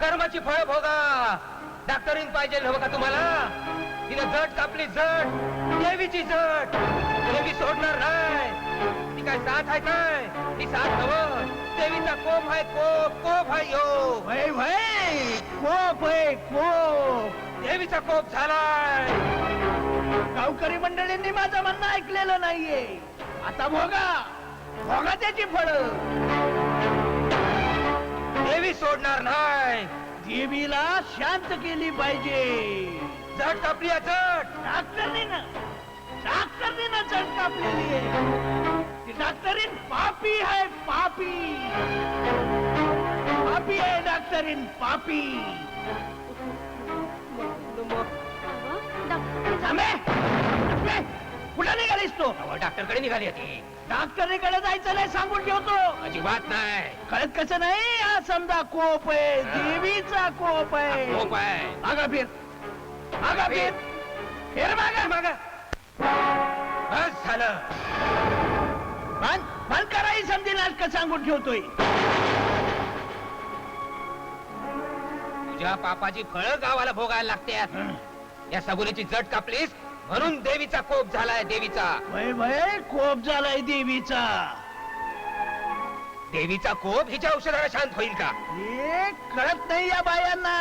कर्माची फळ भोगा. डॉक्टरीन पाहिजे नव्ह का तुम्हाला. तिनं जट कापली जट देवीची जट देवी सोडणार नाही. ती काय साथ आहे काय? ती साथ नव देवीचा कोप आहे कोप कोप आहे यो भय भय कोप आहे कोप. देवीचा कोप झालाय. गावकरी मंडळींनी माझं म्हणणं ऐकलेलं नाहीये. आता भोगा. भोगा त्याची फळ. देवी सोडणार नाही. देवीला शांत केली पाहिजे. जट कापली आहे जट डॉक्टरनी ना डॉक्टरनी ना चढ कापलेली आहे. ती डॉक्टरीन पापी आहे पापी. पापी आहे डॉक्टरीन पापी. थांबे. कुठं निघालीस तू? डॉक्टरकडे निघाली होती. डॉक्टरकडे जायचं नाही सांगून ठेवतो. अजिबात नाही. कळत कसं नाही? हा समजा कोप आहे देवीचा कोप आहे. कोप आहे. मागा फिर. मागा फिर. फिर मागा. मागा. बस झालं. बंद बंद करा ही समजी नाटक सांगून ठेवतोय. तुझ्या पापाची फळं गावाला भोगायला लागतात. या सगुनीची जट कापलीस म्हणून देवीचा कोप झालाय देवीचा. भय भय कोप झालाय देवीचा. देवीचा कोप हिच्या औषधाला शांत होईल का? हे कळत नाही या बायांना.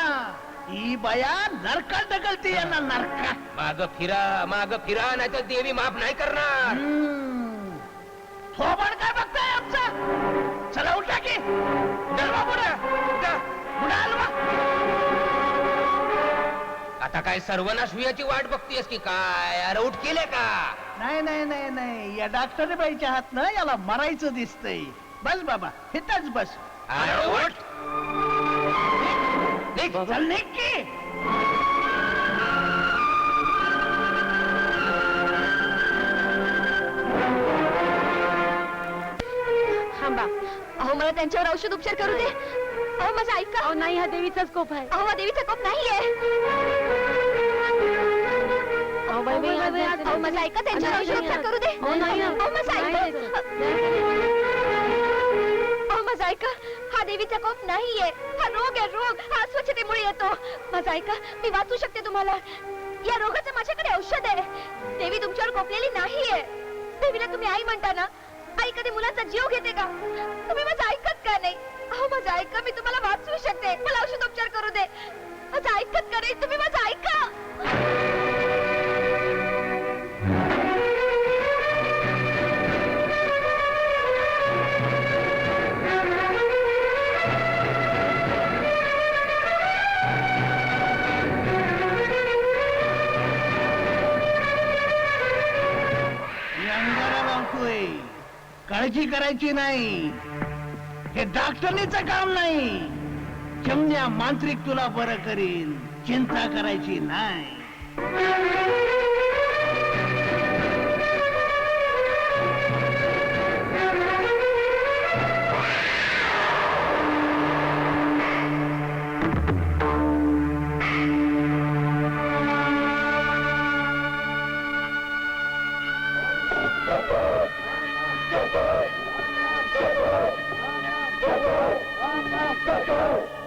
ही बाया नरकात ढकलते यांना नरकात. माग फिरा माग फिरा नाही तर देवी माफ नाही करणार. हम्म. थोबाड काय बघताय आमचा? चला उठा की. बुडा, उठा. बुडा हलवा. आता काय सर्वनाश हुयाची वाट बघतीयस की काय? अरे उठ केले का? नाही नाही नाही नाही. या डॉक्टर बाईच्या हातनं याला मरायचं दिसतंय. बस बाबा इथंच बस. अरे उठ. निघ. चल निघ की. थांबा. अहो मला त्यांच्यावर औषध उपचार करू दे. अहो माझं ऐका. अहो नाही हा देवीचाच कोप आहे. अहो हा देवीचा कोप नाहीये. अहो माझं ऐका त्यांच्यावर औषध उपचार करू दे. अहो माझं ऐका. अहो माझं ऐका. हा देवीचा कोप नाहीये. हा रोग आहे रोग. हा अस्वच्छतेमुळे येतो. माझं ऐका मी वाचू शकते तुम्हाला. या रोगाचं माझ्याकडे औषध आहे. देवी तुमच्यावर कोपलेली नाहीये. देवीला तुम्ही आई म्हणता ना कधी मुलाचा जीव घेते का? तुम्ही माझं ऐकत का नाही? अहो माझं ऐका मी तुम्हाला वाचवू शकते. मला औषध उपचार करू दे. माझं ऐकत का नाही? तुम्ही माझं ऐका. काळजी करायची नाही. हे डॉक्टरनीच काम नाही. चिमण्या मांत्रिक तुला बरं करील चिंता करायची नाही. Stop!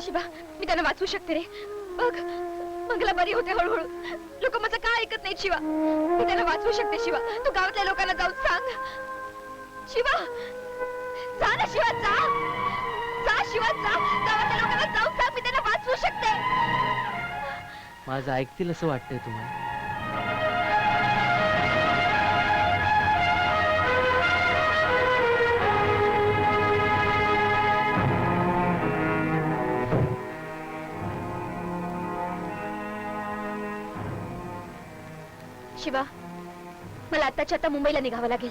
शिवा मी त्यांना वाचवू शकते रे. बघ मंगला बरी होते हळूहळू. लोक माझं काय ऐकत नाही शिवा. मी त्यांना वाचवू शकते शिवा. तू गावातल्या लोकांना जाऊन सांग. शिवा जा ना शिवा जा. जा शिवा जा. गावातल्या लोकांना जाऊन सांग मी त्यांना वाचवू शकते. माझं ऐकतील असं वाटतंय तुम्हाला. मला आत्ताच्या आता मुंबईला निघावं लागेल.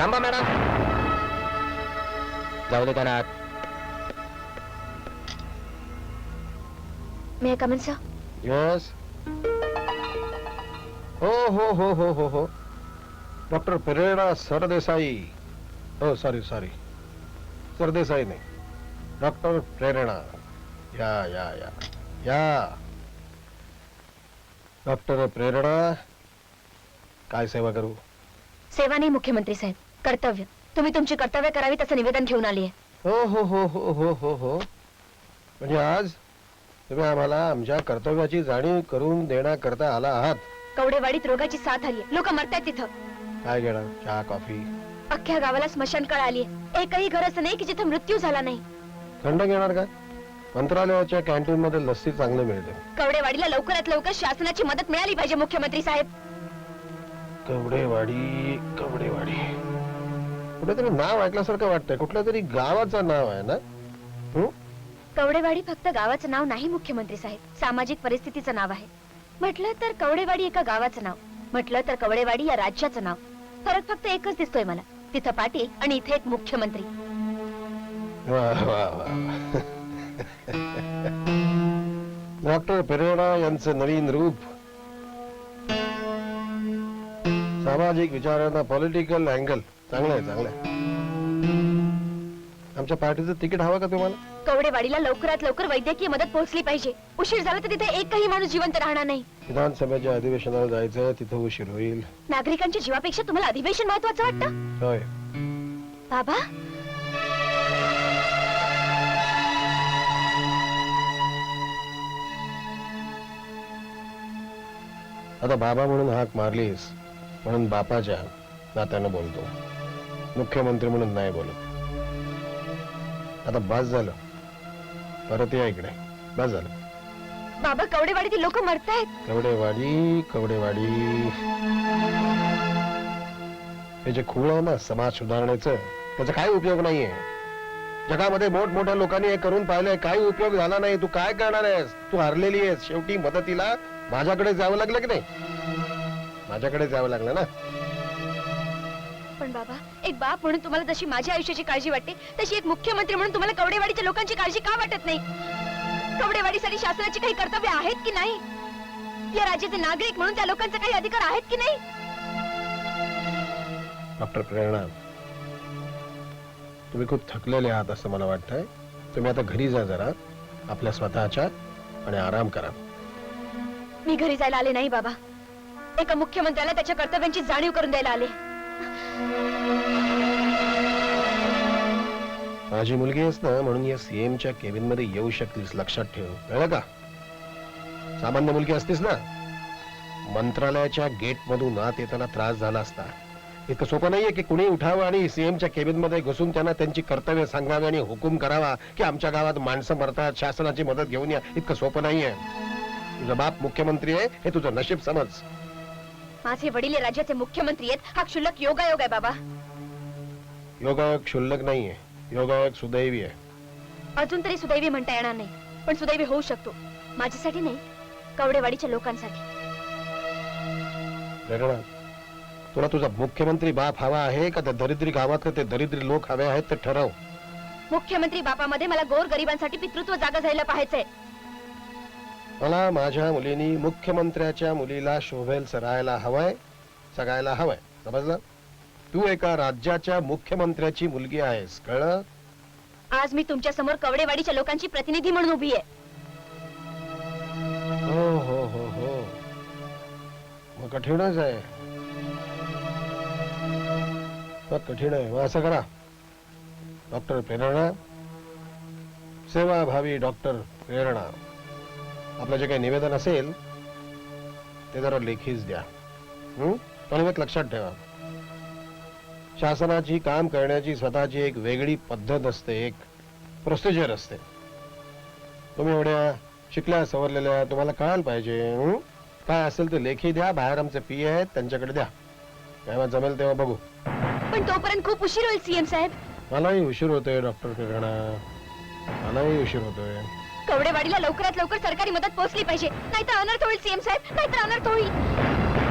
थांबा मॅडम. जाऊ दे त्यांना मे कमन सर यस हो हो हो हो हो हो. डॉक्टर पेरेरा सरदेसाई हो सॉरी सॉरी सरदेसाई नाही डॉक्टर प्रेरणा या या या या डॉक्टर प्रेरणा काय सेवा करू? सेवा नाही मुख्यमंत्री साहेब. कर्तव्य. तुम्ही तुमची कर्तव्य करावी तसं निवेदन घेऊन आली आहे. हो हो हो हो हो हो हो. म्हणजे आज तुम्ही आम्हाला आमच्या कर्तव्याची जाणीव करून देण्याकरता आला आहात. कवडेवाडीत रोगाची साथ आली लोक मरतायत तिथं. काय घेणार? चहा कॉफी? अख्ख्या गावाला स्मशान कळ आली एकही घर असं नाही की जिथे मृत्यू झाला नाही. थंड घेणार काय मंत्रालयाच्या कॅन्टीन मध्ये लस्सी चांगले मिळते. कवडेवाडीला लवकरात लवकर शासनाची मदत मिळाली पाहिजे मुख्यमंत्री साहेब. कवडेवाडी कवडेवाडी. कुठेतरी नाव ऐकल्यासारखं वाटतंय. कुठल्या तरी गावाचं नाव आहे ना? हं? कवडेवाडी फक्त गावाचं नाव नाही मुख्यमंत्री साहेब. सामाजिक परिस्थितीचं नाव आहे. म्हटलं तर कवडेवाडी एका गावाचं नाव. म्हटलं तर कवडेवाडी या राज्याचं नाव. फरक फक्त एकच दिसतोय मला. तिथं पाटील आणि इथे एक मुख्यमंत्री. वा वा वा. डॉक्टर पेरेरा यांचं नवीन रूप. सामाजिक विचारांना पॉलिटिकल अँगल चांगलं आहे चांगलं आहे आमच्या पार्टीचं तिकीट हवं का तुम्हाला? कवडेवाडीला लवकरात लवकर वैद्यकीय मदत पोहोचली पाहिजे. उशीर झाला तर तिथे एकही माणूस जिवंत राहणार नाही. विधानसभेच्या अधिवेशनाला जायचं तिथं उशीर होईल. नागरिकांच्या जीवापेक्षा तुम्हाला अधिवेशन महत्वाचं वाटतं? होय. बाबा. आता बाबा म्हणून हाक मारलीस म्हणून बापाच्या नात्यानं बोलतो. मुख्यमंत्री म्हणून नाही बोलत. आता बस झालं. परत या इकडे. बस झालं. बाबा कवडेवाडीतील लोक मरतायत. कवडेवाडी कवडेवाडी. हे जे खूळ आहे ना समाज सुधारण्याचं त्याचा काही उपयोग नाहीये. जगामध्ये मोठमोठ्या लोकांनी हे करून पाहिलंय. काही उपयोग झाला नाही. तू काय करणार आहेस? तू हरलेली आहेस. शेवटी मदतीला माझ्याकडे जावं लागलं की नाही? माझ्याकडे जावं लागलं ना? पण बाबा एक बाप म्हणून तुम्हाला जशी माझ्या आयुष्याची काळजी वाटते तशी एक मुख्यमंत्री म्हणून तुम्हाला कवडेवाडीच्या लोकांची काळजी का वाटत नाही? कवडेवाडीसाठी शासनाची काही कर्तव्य आहेत की नाही? या राज्याचे नागरिक म्हणून त्या लोकांचे काही अधिकार आहेत की नाही? डॉक्टर प्रेरणा तुम्ही खूप थकलेले आहात असं मला वाटतंय. तुम्ही आता घरी जा जरा आपल्या स्वतःच्या आणि आराम करा. मी घरी जायला आले नाही बाबा. एका मुख्यमंत्र्याला त्याच्या कर्तव्यांची जाणीव करून द्यायला आले. माझी मुलगी आहेस ना म्हणून या सीएम च्या केबिनमध्ये येऊ शकलीस लक्षात ठेव. कळलं का? सामान्य मुलगी असतीस ना? मंत्रालयाच्या गेट मधून आत येताना त्रास झाला असता. इतकं सोपं नाहीये की कुणी उठावं आणि सीएम च्या केबिनमध्ये घुसून त्यांना त्यांची कर्तव्य सांगावी आणि हुकूम करावा की आमच्या गावात माणसं मरतात शासनाची मदत घेऊन या. इतकं सोपं नाहीये. तुझा बाप मुख्यमंत्री आहे हे तुझं नशीब समज. माझे वडील हे राज्याचे मुख्यमंत्री आहेत. हा क्षुल्लक योगायोग आहे बाबा. योगायोग क्षुल्लक नाहीये. योगायोग सुदैवी आहे. अजून तरी सुदैवी म्हणता येणार नाही पण सुदैवी होऊ शकतो. माझ्यासाठी नाही कवडेवाडीच्या लोकांसाठी. तुला तुझा मुख्यमंत्री बाप हवा आहे का? त्या दरिद्री गावातले ते दरिद्री लोक हवे आहेत ते ठरव. मुख्यमंत्री बापामध्ये मला गोर गरिबांसाठी पितृत्व जागा जायला पाहायचंय. मला माझ्या मुलीनी मुख्यमंत्र्याच्या मुलीला शोभेल सरायला हवंय सगायला हवंय. समजलं? तू एका राज्याच्या मुख्यमंत्र्याची मुलगी आहेस कळलं? आज मी तुमच्यासमोर कवडेवाडीच्या लोकांची प्रतिनिधी म्हणून उभी आहे. हो हो हो हो. मग कठीणच आहे. मग कठीण आहे. मग असं करा. डॉक्टर प्रेरणा सेवाभावी डॉक्टर प्रेरणा. आपलं जे काही निवेदन असेल ते जरा लेखीच द्या. हं? मग लक्षात ठेवा. शासनाची काम करण्याची स्वतःची एक वेगळी पद्धत असते एक प्रोसिजर असते. तुम्ही एवढ्या शिकल्या सवरलेल्या तुम्हाला कळायला पाहिजे? काय असेल ते लेखी द्या बाहेर आमचे पी आहेत त्यांच्याकडे द्या. तेव्हा जमेल तेव्हा बघू. पण तोपर्यंत खूप उशीर होईल सीएम साहेब. मलाही उशीर होतोय डॉक्टर प्रेरणा मलाही उशीर होतोय. कवडेवाडीला लवकरात लवकर सरकारी मदत पोहोचली पाहिजे. नाहीतर अनर्थ होईल सीएम साहेब. नाहीतर अनर्थ होईल.